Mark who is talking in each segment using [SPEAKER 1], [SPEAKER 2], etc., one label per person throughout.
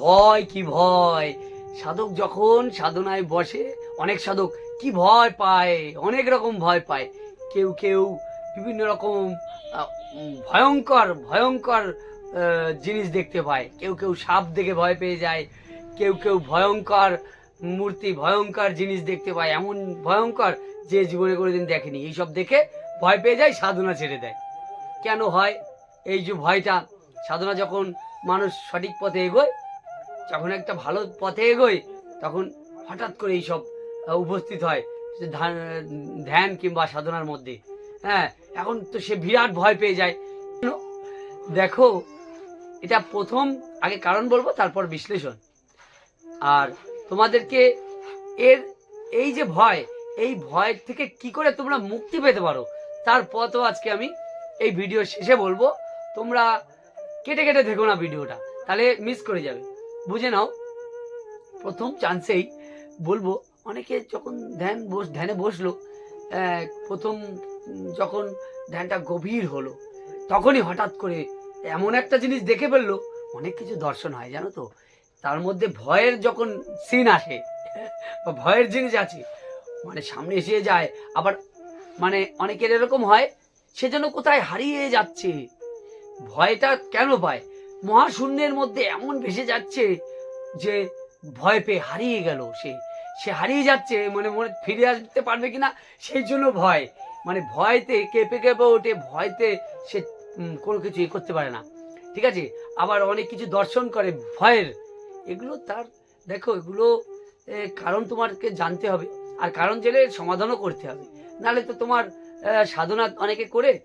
[SPEAKER 1] ভয়, কি ভয়? সাধক যখন সাধনায় বসে, অনেক সাধক কি ভয় পায়? অনেক রকম ভয় পায়। কেউ কেউ বিভিন্ন রকম ভয়ঙ্কর ভয়ঙ্কর জিনিস দেখতে পায়। কেউ কেউ সাপ দেখে ভয় পেয়ে যায়। কেউ কেউ ভয়ঙ্কর মূর্তি, ভয়ঙ্কর জিনিস দেখতে পায়। এমন ভয়ঙ্কর যে জীবনে কোনোদিন দেখেনি। এইসব দেখে ভয় পেয়ে যায়, সাধনা ছেড়ে দেয়। কেন হয়? এই যে ভয়টা, সাধনা যখন মানুষ সঠিক পথে এগোয় যখন একটা ভালো পথে এগোয় তখন হঠাৎ করে এইসব উপস্থিত হয় ধ্যান কিংবা সাধনার মধ্যে। হ্যাঁ এখন তো সে বিরাট ভয় পেয়ে যায়। দেখো, এটা প্রথম, আগে কারণ বলব, তারপর বিশ্লেষণ। আর তোমাদেরকে এর, এই যে ভয়, এই ভয় থেকে কি করে তোমরা মুক্তি পেতে পারো, তার পথও আজকে আমি এই ভিডিও শেষে বলব। তোমরা কেটে কেটে দেখো না ভিডিওটা, তাহলে মিস করে যাবে। বুঝে নাও। প্রথম চান্সেই বলব, অনেকে যখন ধ্যান বস, ধ্যানে বসল প্রথম যখন ধ্যানটা গভীর হলো, তখনই হঠাৎ করে এমন একটা জিনিস দেখে ফেলল, অনেক কিছু দর্শন হয়, জানো তো? তার মধ্যে ভয়ের যখন সিন আসে, বা ভয়ের জিনিস আছে মানে সামনে এসে যায়, আবার মানে অনেকের এরকম হয়, সে যেন কোথায় হারিয়ে যাচ্ছে, ভয়টা কেন পায়? মহাশূন্যের মধ্যে এমন ভেসে যাচ্ছে যে ভয় পেয়ে হারিয়ে গেল সে। সে হারিয়ে যাচ্ছে মানে মনে ফিরে আসতে পারবে কিনা, সেই জন্য ভয়। মানে ভয়তে কেঁপে কেঁপে ওঠে, ভয়তে সে কোনো কিছু এ করতে পারে না। ঠিক আছে? আবার অনেক কিছু দর্শন করে ভয়ের। এগুলো তার, দেখো, এগুলো কারণ তোমাকে জানতে হবে। আর কারণ জেলে সমাধানও করতে হবে। নাহলে তো তোমার সাধনা অনেকে করে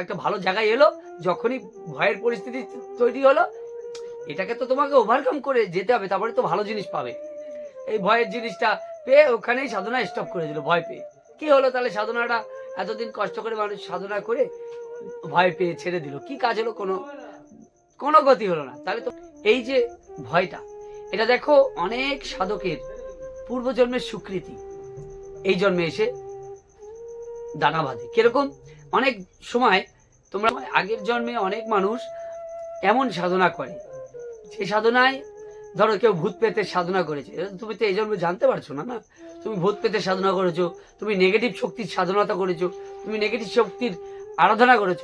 [SPEAKER 1] একটা ভালো জায়গায় এলো, যখনই ভয়ের পরিস্থিতি তৈরি হলো, এটাকে তো তোমাকে ওভারকাম করে যেতে হবে, তারপরে তো ভালো জিনিস পাবে। এই ভয়ের জিনিসটা পেয়ে ওখানেই সাধনা স্টপ করে দিল, ভয় পেয়ে। কি হলো তাহলে সাধনাটা? এতদিন কষ্ট করে মানুষ সাধনা করে ভয় পেয়ে ছেড়ে দিল। কি কাজ হলো? কোনো কোনো গতি হলো না। তাহলে তো এই যে ভয়টা, এটা দেখো অনেক সাধকের পূর্বজন্মের স্বীকৃতি এই জন্মে এসে দানা বাঁধে। কীরকম? অনেক সময় তোমরা আগের জন্মে অনেক মানুষ এমন সাধনা করে। যে সাধনায় ধরো কেউ ভূত পেতে সাধনা করেছে। তুমি তো এই জন্মে জানতে পারছ না না? তুমি ভূত পেতে সাধনা করেছ, তুমি নেগেটিভ শক্তির সাধনতা করেছ, তুমি নেগেটিভ শক্তির আরাধনা করেছ।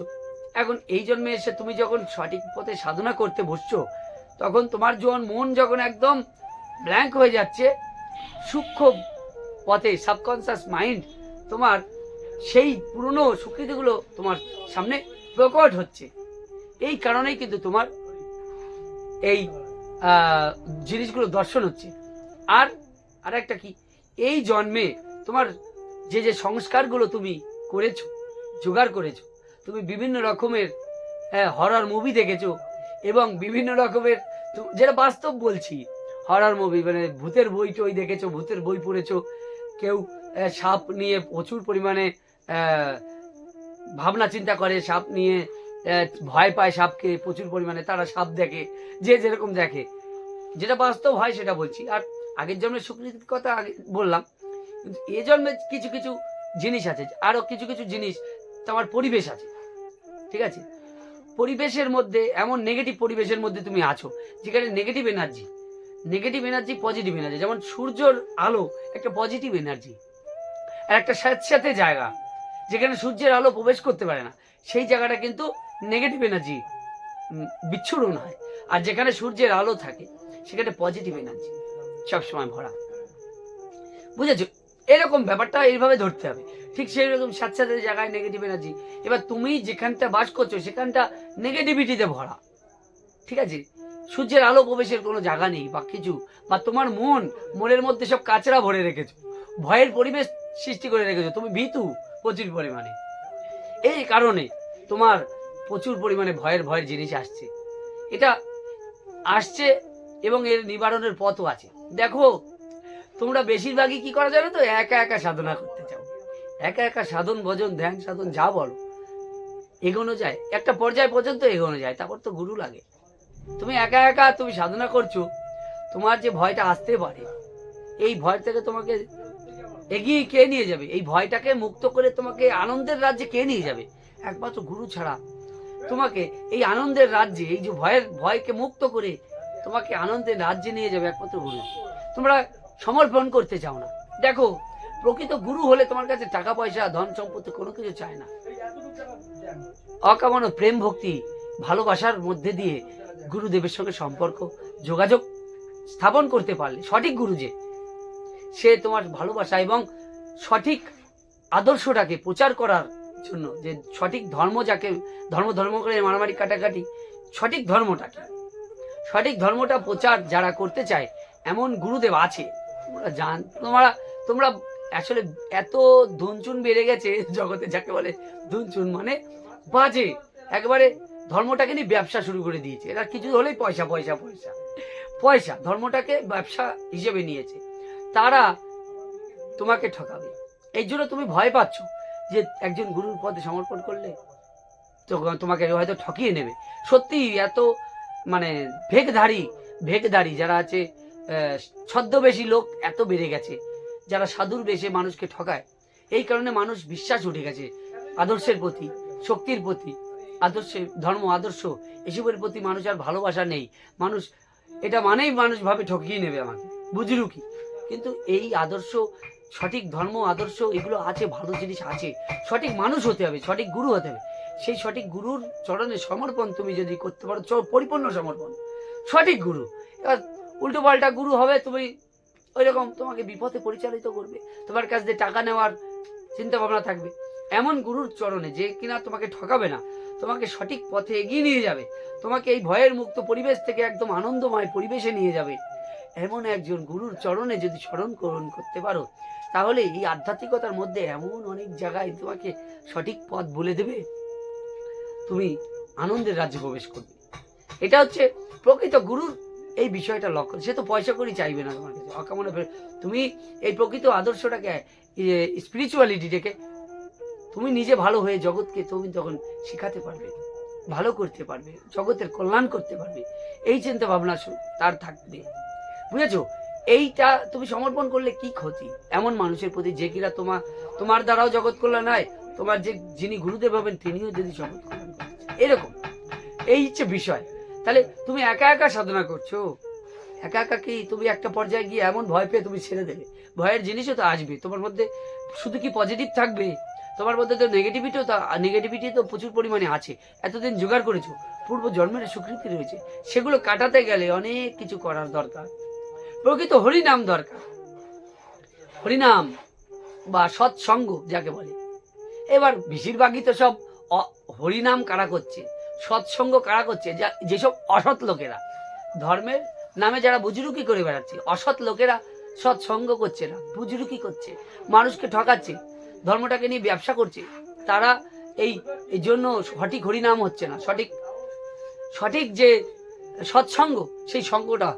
[SPEAKER 1] এখন এই জন্মে এসে তুমি যখন সঠিক পথে সাধনা করতে বসছো, তখন তোমার যখন মন যখন একদম ব্ল্যাঙ্ক হয়ে যাচ্ছে, সূক্ষ্ম পথে সাবকনসিয়াস মাইন্ড তোমার সেই পুরনো স্বীকৃতিগুলো তোমার সামনে প্রকট হচ্ছে। এই কারণেই কিন্তু তোমার এই জিনিসগুলো দর্শন হচ্ছে। আর আর একটা কি? এই জন্মে তোমার যে যে সংস্কারগুলো তুমি করেছ, জোগাড় করেছ, তুমি বিভিন্ন রকমের হরার মুভি দেখেছ এবং বিভিন্ন রকমের যেটা বাস্তব বলছি হরার মুভি মানে ভূতের বই টই দেখেছ, ভূতের বই পড়েছো, কেউ সাপ নিয়ে প্রচুর পরিমাণে ভাবনা চিন্তা করে, সাপ নিয়ে ভয় পায় সাপকে, প্রচুর পরিমাণে তারা সাপ দেখে, যে যেরকম দেখে। যেটা বাস্তব হয় সেটা বলছি। আর আগের জন্মের স্বীকৃতির কথা আগে বললাম এ জন্মে কিছু কিছু জিনিস আছে আরও কিছু কিছু জিনিস তোমার পরিবেশ আছে, ঠিক আছে? পরিবেশের মধ্যে, এমন নেগেটিভ পরিবেশের মধ্যে তুমি আছো, যেখানে negative energy negative energy positive energy যেমন সূর্যর আলো, একটা পজিটিভ এনার্জি আর একটা স্যাঁতস্যাঁতে জায়গা। যেখানে সূর্যের আলো প্রবেশ করতে পারে না, সেই জায়গাটা কিন্তু নেগেটিভ এনার্জি বিচ্ছুরণ হয়। আর যেখানে সূর্যের আলো থাকে, সেখানে পজিটিভ এনার্জি সবসময় ভরা। বুঝেছ? এরকম ব্যাপারটা এইভাবে ধরতে হবে। ঠিক সেই রকম স্যাঁতস্যাঁতে জায়গায় নেগেটিভ এনার্জি এবার তুমি যেখানটা বাস করছ, সেখানটা নেগেটিভিটিতে ভরা। ঠিক আছে? সূর্যের আলো প্রবেশের কোনো জায়গা নেই বা কিছু, বা তোমার মন, মনের মধ্যে সব কাচরা ভরে রেখেছো। ভয়ের পরিবেশ সৃষ্টি করে রেখেছো। তুমি ভীতু। প্রচুর পরিমাণে। এই কারণে তোমার প্রচুর পরিমাণে ভয়ের ভয়ের জিনিস আসছে। এটা আসছে এবং এর নিবারণের পথও আছে। দেখো, তোমরা বেশিরভাগই কি করা জানো তো? একা একা সাধনা করতে চাও। একা একা সাধন, ভজন, ধ্যান, সাধন, যা বলো। এগোনো যায়। একটা পর্যায় পর্যন্ত এগোনো যায়। তারপর তো গুরু লাগে। তুমি একা একা তুমি সাধনা করছ, তোমার যে ভয়টা আসতে পারে, এই ভয় থেকে তোমাকে এগিয়ে কে নিয়ে যাবে? এই ভয়টাকে মুক্ত করে তোমাকে আনন্দের রাজ্যে কে নিয়ে যাবে? একমাত্র গুরু ছাড়া। তোমাকে এই আনন্দের রাজ্যে, এই যে ভয়ের ভয়কে মুক্ত করে তোমাকে আনন্দের রাজ্যে নিয়ে যাবে একমাত্র গুরু। তোমরা সমর্পণ করতে চাও না। দেখো, প্রকৃত গুরু হলে তোমার কাছে টাকা, পয়সা, ধন, সম্পত্তি কোনো কিছু চায় না। অকামানো, প্রেম ভক্তি, ভালোবাসার মধ্যে দিয়ে গুরুদেবের সঙ্গে সম্পর্ক, যোগাযোগ স্থাপন করতে পারলে, সঠিক গুরু যে সে তোমার ভালোবাসা এবং সঠিক আদর্শটাকে প্রচার করার জন্য, যে সঠিক ধর্ম যাকে, ধর্ম ধর্ম করে মারামারি কাটাকাটি, সঠিক ধর্মটাকে, সঠিক ধর্মটা প্রচার যারা করতে চায়, এমন গুরুদেব আছে। তোমরা জান, তোমরা তোমরা আসলে এত ধুনচুন বেড়ে গেছে জগতে, যাকে বলে ধুনচুন মানে বাজে। একবারে ধর্মটাকে নিয়ে ব্যবসা শুরু করে দিয়েছে। এরা কিছু হলেই পয়সা পয়সা পয়সা। পয়সা, ধর্মটাকে ব্যবসা হিসেবে নিয়েছে। তারা তোমাকে ঠকাবে। এই জন্য তুমি ভয় পাচ্ছ যে একজন গুরুর পদে সমর্পণ করলে তোমাকে হয়তো ঠকিয়ে নেবে। সত্যি এত মানে ভেকধারী ভেকধারী যারা আছে ছদ্মবেশী লোক এত বেড়ে গেছে, যারা সাধুর বেশে মানুষকে ঠকায়। এই কারণে মানুষ বিশ্বাস উঠে গেছে আদর্শের প্রতি, শক্তির প্রতি, আদর্শে, ধর্ম, আদর্শ, এসবের প্রতি মানুষ আর ভালোবাসা নেই। মানুষ, এটা মানেই মানুষ ভাবে ঠকিয়ে নেবে আমাকে। বুঝলু কি? কিন্তু এই আদর্শ, সঠিক ধর্ম, আদর্শ, এগুলো আছে, ভালো জিনিস আছে। সঠিক মানুষ হতে হবে, সঠিক গুরু হতে হবে। সেই সঠিক গুরুর চরণে সমর্পণ তুমি যদি করতে পারো পরিপূর্ণ সমর্পণ। সঠিক গুরু। এবার উল্টো পাল্টা গুরু হবে, তুমি ওই রকম তোমাকে বিপথে পরিচালিত করবে। তোমার কাছ দিয়ে টাকা নেওয়ার চিন্তা ভাবনা থাকবে। এমন গুরুর চরণে যে কিনা তোমাকে ঠকাবে না, তোমাকে সঠিক পথে এগিয়ে নিয়ে যাবে। তোমাকে এই ভয়ের মুক্ত পরিবেশ থেকে একদম আনন্দময় পরিবেশে নিয়ে যাবে। এমন একজন গুরুর চরণে যদি স্মরণ করণ করতে পারো, তাহলে এই আধ্যাত্মিকতার মধ্যে এমন অনেক জায়গায় তোমাকে সঠিক পথ বলে দেবে। তুমি আনন্দের রাজ্যে প্রবেশ করবে। এটা হচ্ছে প্রকৃত গুরুর এই বিষয়টা লক্ষ্য। সে তো পয়সা করি চাইবে না তোমার কাছে। অকামনা তুমি এই প্রকৃত আদর্শটাকে স্পিরিচুয়ালিটিটাকে তুমি নিজে ভালো হয়ে জগৎকে তুমি তখন শেখাতে পারবে, ভালো করতে পারবে, জগতের কল্যাণ করতে পারবে। এই চিন্তা ভাবনা তার থাকবে। বুঝেছ? এইটা তুমি সমর্পণ করলে কি ক্ষতি? এমন মানুষের প্রতি যে কিনা তোমার তোমার দ্বারাও জগৎ কল্যাণ হয়, তোমার যে যিনি গুরুদেব হবেন, তিনিও যদি জগৎ কল্যাণ এরকম। এই হচ্ছে বিষয়। তাহলে তুমি একা একা সাধনা করছ? একা একা কি তুমি একটা পর্যায়ে গিয়ে এমন ভয় পেয়ে তুমি ছেড়ে দেবে? ভয়ের জিনিসও তো আসবে। তোমার মধ্যে শুধু কি পজিটিভ থাকবে? তোমার মধ্যে তো নেগেটিভিটিও তো নেগেটিভিটি তো প্রচুর পরিমাণে আছে। এতদিন জোগাড় করেছ। পূর্ব জন্মের স্বীকৃতি রয়েছে। সেগুলো কাটাতে গেলে অনেক কিছু করার দরকার। প্রকৃত হরিনাম দরকার। হরিনাম বা সৎসঙ্গ যাকে বলে। এবার বেশিরভাগই তো সব হরিনাম কারা করছে? সৎসঙ্গ কারা করছে? যা, যেসব অসৎ লোকেরা। ধর্মের নামে যারা বুজরুকি করে বেড়াচ্ছে, অসৎ লোকেরা সৎসঙ্গ করছে না, বুজরুকি করছে, মানুষকে ঠকাচ্ছে, ধর্মটাকে নিয়ে ব্যবসা করছে, তারা এই এই জন্য সঠিক হরিনাম হচ্ছে না। সঠিক সঠিক যে সৎসঙ্গ, সেই সঙ্গটা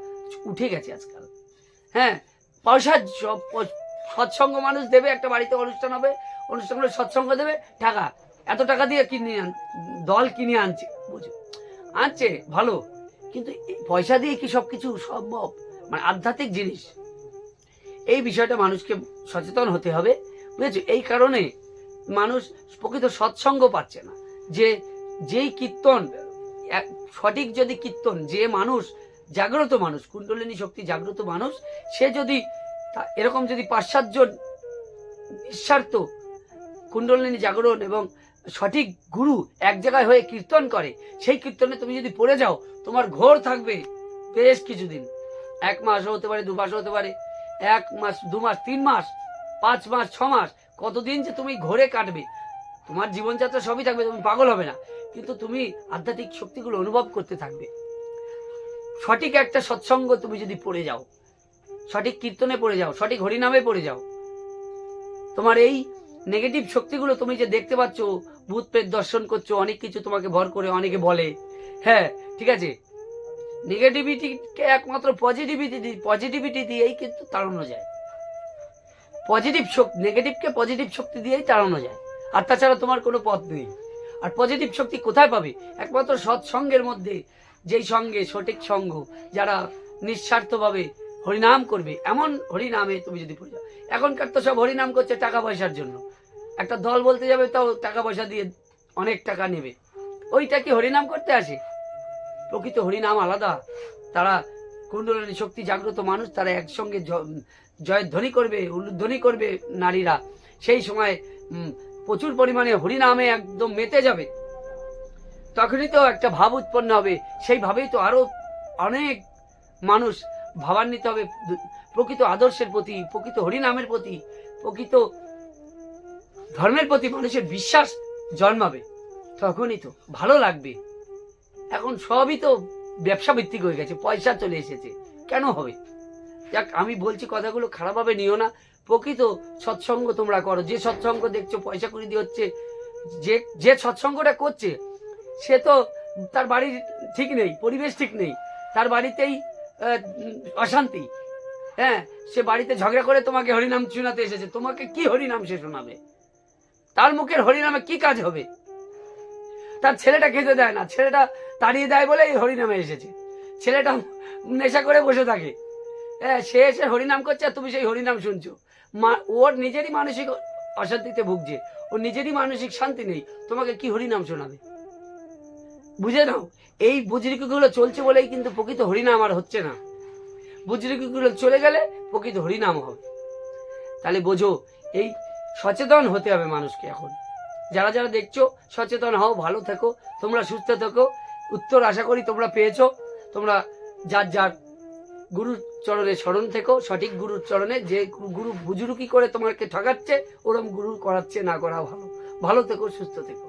[SPEAKER 1] উঠে গেছে আজকাল। হ্যাঁ পয়সা সৎসঙ্গ মানুষ দেবে, একটা বাড়িতে অনুষ্ঠান হবে, অনুষ্ঠান হলে সৎসঙ্গ দেবে, টাকা। এত টাকা দিয়ে কিনে আন দল কিনে আনছে, বুঝো। আনছে, ভালো। কিন্তু পয়সা দিয়ে কি সব কিছু সম্ভব? মানে আধ্যাত্মিক জিনিস। এই বিষয়টা মানুষকে সচেতন হতে হবে, বুঝেছ? এই কারণে মানুষ প্রকৃত সৎসঙ্গ পাচ্ছে না। যে, যেই কীর্তন সঠিক যদি কীর্তন, যে মানুষ জাগ্রত মানুষ, কুণ্ডলিনী শক্তি জাগ্রত মানুষ, সে যদি এরকম যদি পাশ্চাত্য নিঃস্বার্থ কুণ্ডলিনী জাগরণ এবং সঠিক গুরু এক জায়গায় হয়ে কীর্তন করে, সেই কীর্তনে তুমি যদি পড়ে যাও, তোমার ঘোর থাকবে বেশ কিছুদিন। এক মাসও হতে পারে দু মাসও হতে পারে, এক মাস দু মাস তিন মাস, পাঁচ মাস, ছ মাস, কতদিন যে তুমি ঘোরে কাটবে, তোমার জীবনযাত্রা সবই থাকবে, তুমি পাগল হবে না। কিন্তু তুমি আধ্যাত্মিক শক্তিগুলো অনুভব করতে থাকবে। সঠিক একটা সৎসঙ্গ তুমি যদি পড়ে যাও, সঠিক কীর্তনে পড়ে যাও, সঠিক হরিনামে পড়ে যাও, তোমার এই নেগেটিভ শক্তিগুলো তুমি যে দেখতে পাচ্ছ, ভূত প্রেত দর্শন করছ, অনেক কিছু তোমাকে ভর করে অনেকে বলে হ্যাঁ ঠিক আছে নেগেটিভিটিকে একমাত্র পজিটিভিটি পজিটিভিটি দিয়েই কিন্তু তাড়ানো যায়। পজিটিভ শক্তি নেগেটিভকে পজিটিভ শক্তি দিয়েই তাড়ানো যায়। আর তাছাড়া তোমার কোনো পথ নেই। আর পজিটিভ শক্তি কোথায় পাবে? একমাত্র সৎসঙ্গের মধ্যে যেই সঙ্গে সঠিক সঙ্গ যারা নিঃস্বার্থভাবে হরিনাম করবে, এমন হরিনামে তুমি যদি পড়ে যাও। এখনকার তো সব হরিনাম করছে টাকা পয়সার জন্য। একটা দল বলতে যাবে তাও টাকা পয়সা দিয়ে অনেক টাকা নেবে। ওইটা কি হরিনাম করতে আসে? প্রকৃত হরিনাম আলাদা। তারা কুণ্ডলিনী শক্তি জাগ্রত মানুষ, তারা একসঙ্গে জয়ধ্বনি করবে, উল্ধ্বনি করবে নারীরা। সেই সময় প্রচুর পরিমাণে হরিনামে একদম মেতে যাবে। তখনই তো একটা ভাব উৎপন্ন হবে। সেই ভাবেই তো আরও অনেক মানুষ ভাবান্বিত হবে। প্রকৃত আদর্শের প্রতি, প্রকৃত হরিনামের প্রতি, প্রকৃত ধর্মের প্রতি মানুষের বিশ্বাস জন্মাবে। তখনই তো ভালো লাগবে। এখন সবই তো ব্যবসা ভিত্তিক হয়ে গেছে, পয়সা চলে এসেছে। কেন হবে? যাক, আমি বলছি কথাগুলো খারাপভাবে নিও না। প্রকৃত সৎসঙ্গ তোমরা করো। যে সৎসঙ্গ দেখছ, পয়সা কুড়ি দিয়ে হচ্ছে, যে যে সৎসঙ্গটা করছে সে তো তার বাড়ির ঠিক নেই, পরিবেশ ঠিক নেই। তার বাড়িতেই অশান্তি। হ্যাঁ সে বাড়িতে ঝগড়া করে তোমাকে হরিনাম শোনাতে এসেছে। তোমাকে কি হরিনাম সে শোনাবে? তার মুখের হরিনামে কি কাজ হবে? তার ছেলেটা খেতে দেয় না। ছেলেটা তাড়িয়ে দেয় বলে এই হরিনামে এসেছে। ছেলেটা নেশা করে বসে থাকে। হ্যাঁ সে এসে হরিনাম করছে আর তুমি সেই হরিনাম শুনছো। মা- ওর নিজেরই মানসিক অশান্তিতে ভুগছে। ওর নিজেরই মানসিক শান্তি নেই। তোমাকে কি হরিনাম শোনাবে? বুঝে নাও, এই বুজরিকুগুলো চলছে বলেই কিন্তু প্রকৃত হরিনাম আর হচ্ছে না। বুজরিকুগুলো চলে গেলে প্রকৃত হরিনাম হবে। তাহলে বোঝো, এই সচেতন হতে হবে মানুষকে এখন। যারা যারা দেখছ, সচেতন হও, ভালো থেকো, তোমরা সুস্থ থেকো। উত্তর আশা করি তোমরা পেয়েছ। তোমরা যার যার গুরুর চরণে স্মরণ থেকো, সঠিক গুরুর চরণে। যে গুরু বুজুরুকি করে তোমাকে ঠকাচ্ছে ওরম গুরু করাচ্ছে, না করা ভালো। ভালো থেকো, সুস্থ থেকো।